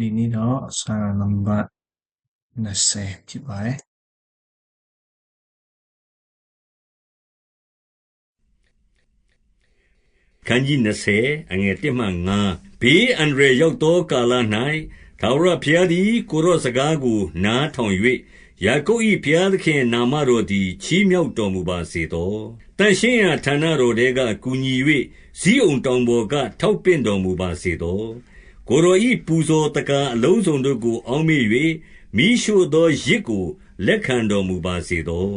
ဒီနေ့တော့စာနံပါတ်20ဖြစ်ပါတယ်ခန်းကြီး20အငယ်1မှ9ဘေးအန္တရာယ်ရောက်သောကာလ၌သာဝရဘုရားသည် ကိုရော့စကားကို နားထောင်၍ယာကုပ်၏ဘုရားသခင်နာမတော်သည်ချီးမြှောက်တော်မူပါစေသောတန်ရှင်းရာဌာနတော်ထဲကကူညီ၍ဇီးုံတောင်ပေါ်ကထောက်ပင့်တော်မူပါစေသော ကိုရောဤပူဇော်တကားအလုံးစုံတို့ကို အောက်မေ့၍မိရှုသောရစ်ကို လက်ခံတော်မူပါစေသော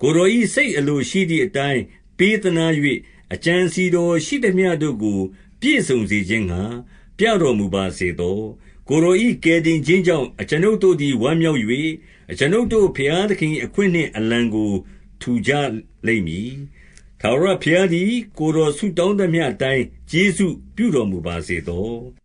ကိုရောဤစိတ်အလိုရှိသည့်အတိုင်း ပေးသနာ၍အကြံစီတော်ရှိသမျှတို့ကို ပြည့်စုံစေခြင်းငှါ ပြတော်မူပါစေသော။ကိုယ်တော်၏ကယ်တင်ခြင်းကြောင့် အကျွန်ုပ်တို့သည် ဝမ်းမြောက်၍အကျွန်ုပ်တို့ ဘုရားသခင်၏အခွင့်နှင့် အလံကို ထူကြလိမ့်မည်။ထာဝရဘုရားသည် ကိုယ်တော်ဆုတောင်းသမျှအတိုင်း ကျေးဇူးပြုတော်မူပါစေသော။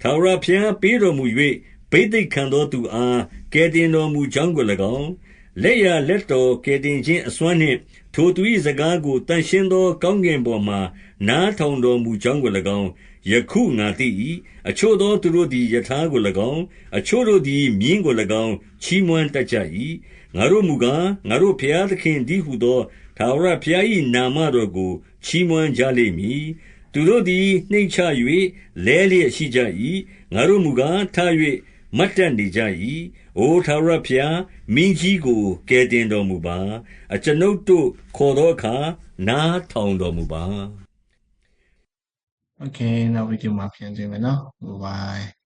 ထာဝရဘုရားပေးတော်မူ၍ဘိသိက်ခံသောသူအား ကယ်တင်တော်မူကြောင်းကို၎င်း၊လက်ျာလက်တော်ကယ်တင်ခြင်းအစွမ်းနှင့် ထိုသူ၏စကားကို သန့်ရှင်းသော ကောင်းကင်ပေါ်မှာ နားထောင်တော်မူကြောင်းကို၎င်း ယခုငါသိ၏။အချို့သောသူတို့သည် ရထားကို၎င်း၊အချို့တို့သည် မြင်းကို၎င်း ချီးမွမ်းတတ်ကြ၏။ငါတို့မူကား၊ငါတို့ဘုရားသခင်တည်းဟူသော ထာဝရဘုရား၏နာမတော်ကို ချီးမွမ်းကြလိမ့်မည်။ သူတို့သည် နှိမ့်ချ၍လဲလျက်ရှိကြ၏။ငါတို့မူကား၊ထ၍မတ်တတ်နေကြ၏။အိုထာဝရဘုရား၊မင်းကြီးကို ကယ်တင်တော်မူပါ။အကျွန်ုပ်တို့ ခေါ်သောအခါ နားထောင်တော်မူပါ။ Okay နောက်ဗီဒီယိုမှာပြန်တွေ့မယ်နော် Bye bye